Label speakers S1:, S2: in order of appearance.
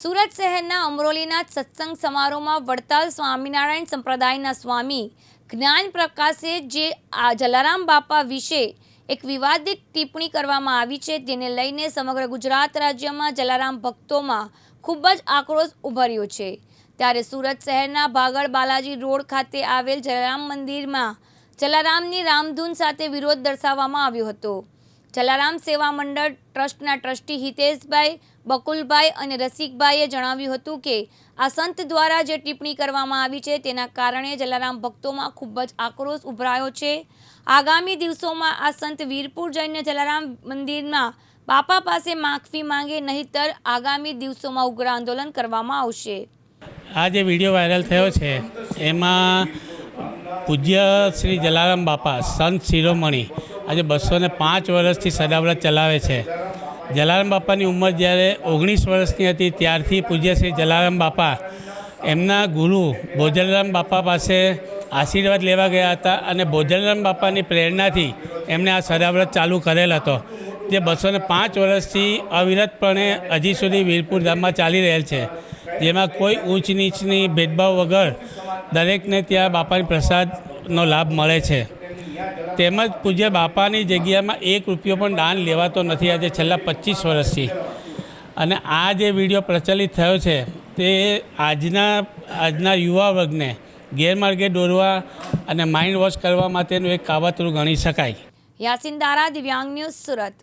S1: સુરત શહેરના અમરોલીના સત્સંગ સમારોહમાં વડતાલ સ્વામિનારાયણ સંપ્રદાયના સ્વામી જ્ઞાન પ્રકાશે જે આ જલારામ બાપા વિશે એક વિવાદિત ટિપ્પણી કરવામાં આવી છે, તેને લઈને સમગ્ર ગુજરાત રાજ્યમાં જલારામ ભક્તોમાં ખૂબ જ આક્રોશ ઉભર્યો છે. ત્યારે સુરત શહેરના ભાગળ બાલાજી રોડ ખાતે આવેલ જલારામ મંદિરમાં જલારામની રામધૂન સાથે વિરોધ દર્શાવવામાં આવ્યો હતો. જલારામ સેવા મંડળ ટ્રસ્ટના ટ્રસ્ટી હિતેશભાઈ, બકુલભાઈ અને રસિકભાઈએ જણાવ્યું હતું કે, આ સંત દ્વારા જે ટિપ્પણી કરવામાં આવી છે તેના કારણે જલારામ ભક્તોમાં ખૂબ જ આક્રોશ ઉભરાયો છે. આગામી દિવસોમાં આ સંત વીરપુર જઈને જલારામ મંદિરમાં બાપા પાસે માફી માંગે, નહીતર આગામી દિવસોમાં ઉગ્ર આંદોલન કરવામાં આવશે.
S2: આ જે વીડિયો વાયરલ થયો છે, એમાં પૂજ્ય શ્રી જલારામ બાપા, સંત શિરોમણી આજે બસો ને પાંચ વર્ષથી સદાવ્રત ચલાવે છે. જલારામ બાપાની ઉંમર જ્યારે ઓગણીસ વર્ષની હતી ત્યારથી પૂજ્ય શ્રી જલારામ બાપા એમના ગુરુ ભોજરામ બાપા પાસે આશીર્વાદ લેવા ગયા હતા અને ભોજનરામ બાપાની પ્રેરણાથી એમણે આ સદાવ્રત ચાલુ કરેલ હતો. જે બસો ને પાંચ વર્ષથી અવિરતપણે હજી સુધી વીરપુર ગામમાં ચાલી રહેલ છે. જેમાં કોઈ ઊંચ નીચની ભેદભાવ વગર દરેકને ત્યાં બાપાની પ્રસાદનો લાભ મળે છે. તેમજ પૂજ્ય બાપાની જગ્યામાં એક રૂપિયો પણ દાન લેવાતો નથી આજે છેલ્લા પચીસ વર્ષથી. અને આ જે વીડિયો પ્રચલિત થયો છે, તે આજના આજના યુવા વર્ગને ગેરમાર્ગે દોરવા અને માઇન્ડ વોશ કરવા માટેનું એક કાવતરું ગણી શકાય.
S1: યાસીન દારા, દિવ્યાંગ ન્યૂઝ સુરત.